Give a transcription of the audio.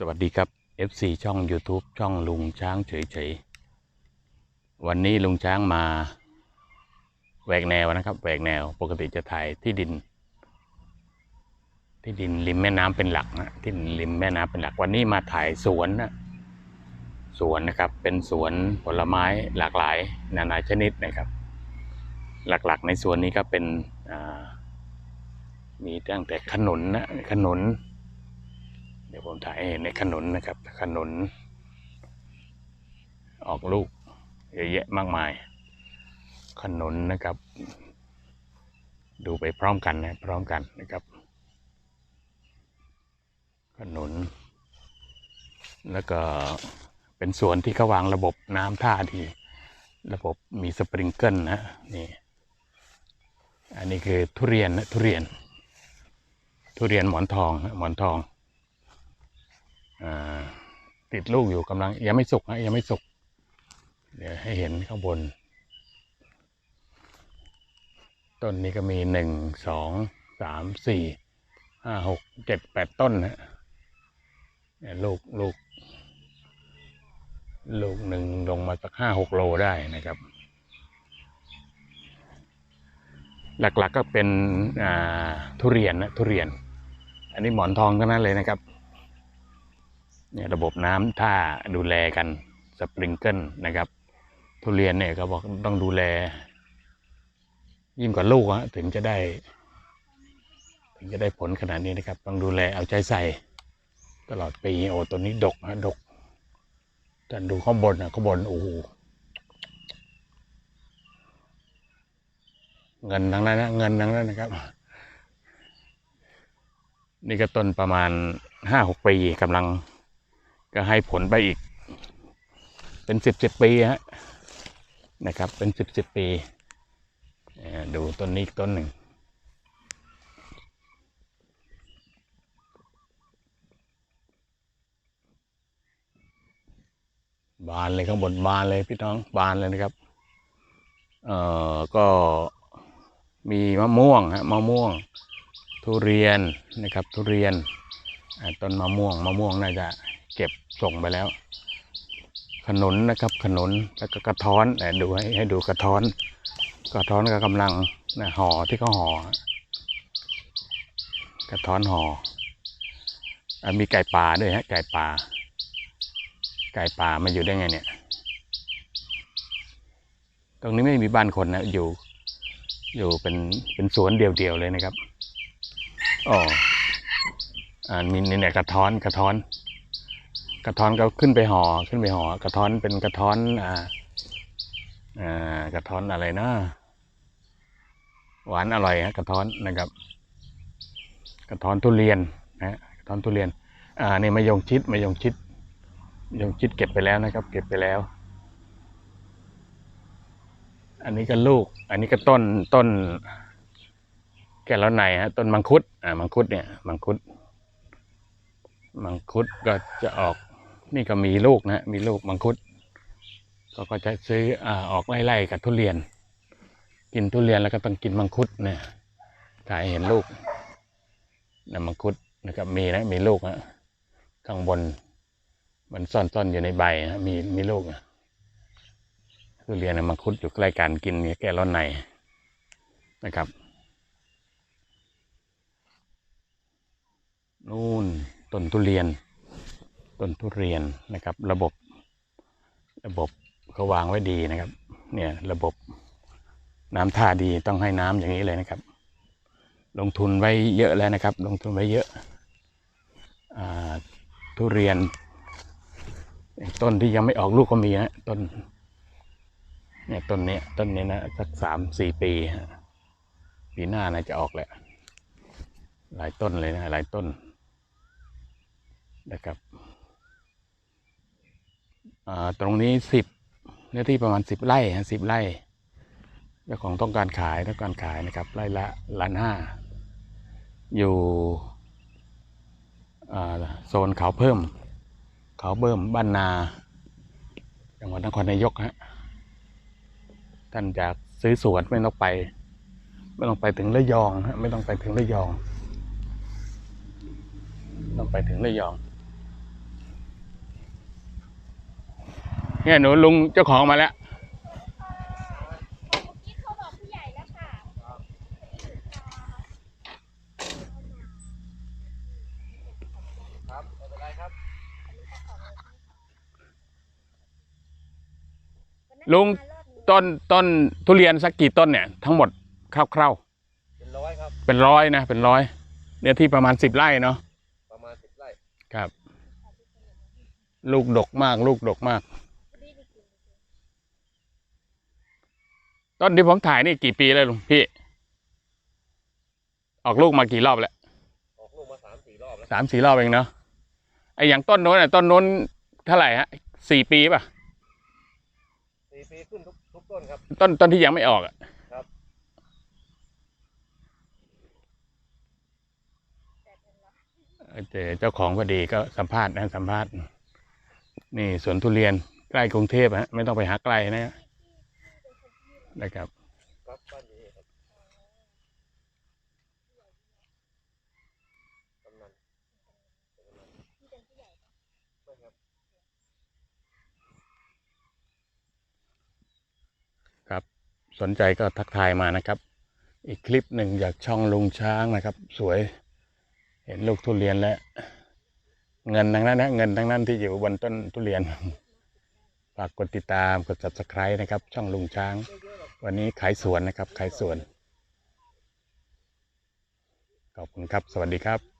สวัสดีครับ FC ช่อง YouTube ช่องลุงช้างเฉยๆ วันนี้ลุงช้างมาแหวกแนวนะครับแหวกแนวปกติจะถ่ายที่ดิน ที่ดินริมแม่น้ำเป็นหลักนะที่ดินริมแม่น้ำเป็นหลัก วันนี้มาถ่ายสวนนะสวนนะครับเป็นสวนผลไม้หลากหลาย นานาชนิดนะครับ หลักๆ ในสวนนี้ก็เป็นมีตั้งแต่ขนุนนะขนุน ดี๋ยวผมถ่ายให้เห็นในขนุนนะครับ ขนุน ออกลูกเยอะแยะมากมาย ขนุนนะครับ ดูไปพร้อมกันนะพร้อมกันนะครับ ขนุน แล้วก็เป็นสวนที่เขาวางระบบน้ำท่าดีระบบมีสปริงเกิลนะนี่อันนี้คือทุเรียนนะทุเรียน ทุเรียนหมอนทองหมอนทอง ติดลูกอยู่กำลังยังไม่สุกนะยังไม่สุก เดี๋ยวให้เห็นข้างบน ต้นนี้ก็มีหนึ่งสองสามสี่ห้าหกเจ็ดแปดต้นนะลูกลูกลูกหนึ่งลงมาสักห้าหกโลได้นะครับ หลักๆกก็เป็นทุเรียนนะทุเรียน อันนี้หมอนทองทั้งนั้นเลยนะครับ เนี่ยระบบน้ำถ้าดูแลกันสปริงเกิลนะครับ ทุเรียนเนี่ยเขาบอกต้องดูแล ยิ่งกว่าลูกอะถึงจะได้ ถึงจะได้ผลขนาดนี้นะครับ ต้องดูแลเอาใจใส่ ตลอดปีโอ้ตัวนี้ดกฮะดกแต่ดูข้างบนนะข้างบนโอ้โหเงินทั้งนั้นนะเงินทั้งนั้นนะครับ นี่ก็ต้นประมาณห้าหกปีกำลัง ก็ให้ผลไปอีก เป็นสิบสิบปีฮะนะครับ เป็นสิบสิบปี ดูต้นนี้อีกต้นหนึ่ง บานเลยข้างบนบานเลยพี่น้องบานเลยนะครับ เอ่อ ก็มีมะม่วงฮะมะม่วง ทุเรียนนะครับ ทุเรียนต้นมะม่วงมะม่วงน่าจะ เก็บส่งไปแล้ว ขนุนนะครับขนุนแล้วก็กระท้อนเอ่ดูให้ให้ดูกระท้อน กระท้อนก็กำลังนะห่อที่เขาห่อกระท้อนห่ออะมีไก่ป่าด้วยฮะไก่ป่า ไก่ป่ามาอยู่ได้ไงเนี่ย ตรงนี้ไม่มีบ้านคนนะอยู่ อยู่เป็นเป็นสวนเดี่ยวๆเลยนะครับอ๋ออ่ามีเนี่ยกระท้อนกระท้อน กระท้อนก็ขึ้นไปห่อขึ้นไปห่อกระท้อนเป็นกระท้อนอ่าอ่ากระท้อนอะไรนะหวานอร่อยฮะกระท้อนนะครับ กระท้อนทุเรียนนะฮะกระท้อนทุเรียน อ่านี่มะยงชิดมะยงชิดยงชิดเก็บไปแล้วนะครับ เก็บไปแล้ว อันนี้ก็ลูก อันนี้ก็ต้นต้น แก่แล้วในฮะต้นมังคุดอ่ามังคุดเนี่ยมังคุดมังคุดก็จะออก นี่ก็มีลูกนะมีลูกมังคุดเขาก็จะซื้ออออกไล่ๆกับทุเรียน กินทุเรียนแล้วก็ต้องกินมังคุดเนี่ยถ่ายเห็นลูกนะมังคุดนะครับมีนะมีลูกฮะข้างบนมันซ่อนๆอยู่ในใบนะมีมีลูกนะทุเรียนนะมังคุดอยู่ใกล้กันกินเนี่ยแก้ร้อนในนะครับนู่นต้นทุเรียน ต้นทุเรียนนะครับ ระบบ ระบบเขาวางไว้ดีนะครับ เนี่ยระบบน้ำท่าดีต้องให้น้ำอย่างนี้เลยนะครับ ลงทุนไว้เยอะแล้วนะครับ ลงทุนไว้เยอะอทุเรียน ต้นที่ยังไม่ออกลูกก็มีนะต้นเนี่ยต้นเนี้ยต้นนี้นะสักสามสี่ปีฮะปีหน้าน่าจะออกแหละหลายต้นเลยนะหลายต้นนะครับ ตรงนี้สิบเนื้อที่ประมาณสิบไร่สิบไร่เจ้าของต้องการขายต้องการขายนะครับไร่ละล้านห้าอยู่โซนเขาเพิ่ม เขาเบิ่มบ้านนาจังหวัดนครนายกฮะท่านอยากซื้อสวนไม่ต้องไป ไม่ต้องไปถึงระยองฮะไม่ต้องไปถึงระยองไม่ต้องไปถึงระยอง เนี่ยหนูลุงเจ้าของมาแล้วเมื่อกี้เขาบอกผู้ใหญ่แล้วค่ะครับไม่เป็นไรครับลุงต้นต้นทุเรียนสักกี่ต้นเนี่ย ทั้งหมดคร่าวเป็นร้อยครับๆเป็นร้อยนะเป็นร้อยเนื้อที่ประมาณสิบไร่เนาะประมาณสิบไร่ครับ ลูกดกมาก ลูกดกมาก ต้นที่ผมถ่ายนี่กี่ปีแล้วลุงพี่ ออกลูกมากี่รอบแล้วออกลูกมาสามสี่รอบแล้วสามสี่รอบเองเนาะไออย่างต้นโน้นอะต้นโน้นเท่าไหร่ฮะสี่ปีป่ะสี่ปีขึ้นทุกทุกต้นครับ ต้นต้นที่ยังไม่ออกอะครับเจอเจ้าของพอดีก็สัมภาษณ์นะสัมภาษณ์ นี่สวนทุเรียนใกล้กรุงเทพฮะไม่ต้องไปหาไกลนะฮะ นะครับครับสนใจก็ทักทายมานะครับ อีกคลิปหนึ่งจากช่องลุงช้างนะครับ สวยเห็นลูกทุเรียนแล้วเงินทั้งนั้นนะเงินทั้งนั้นที่อยู่บนต้นทุเรียนฝากกดติดตามกด subscribe นะครับ ช่องลุงช้าง วันนี้ขายสวนนะครับ ขายสวน ขอบคุณครับ สวัสดีครับ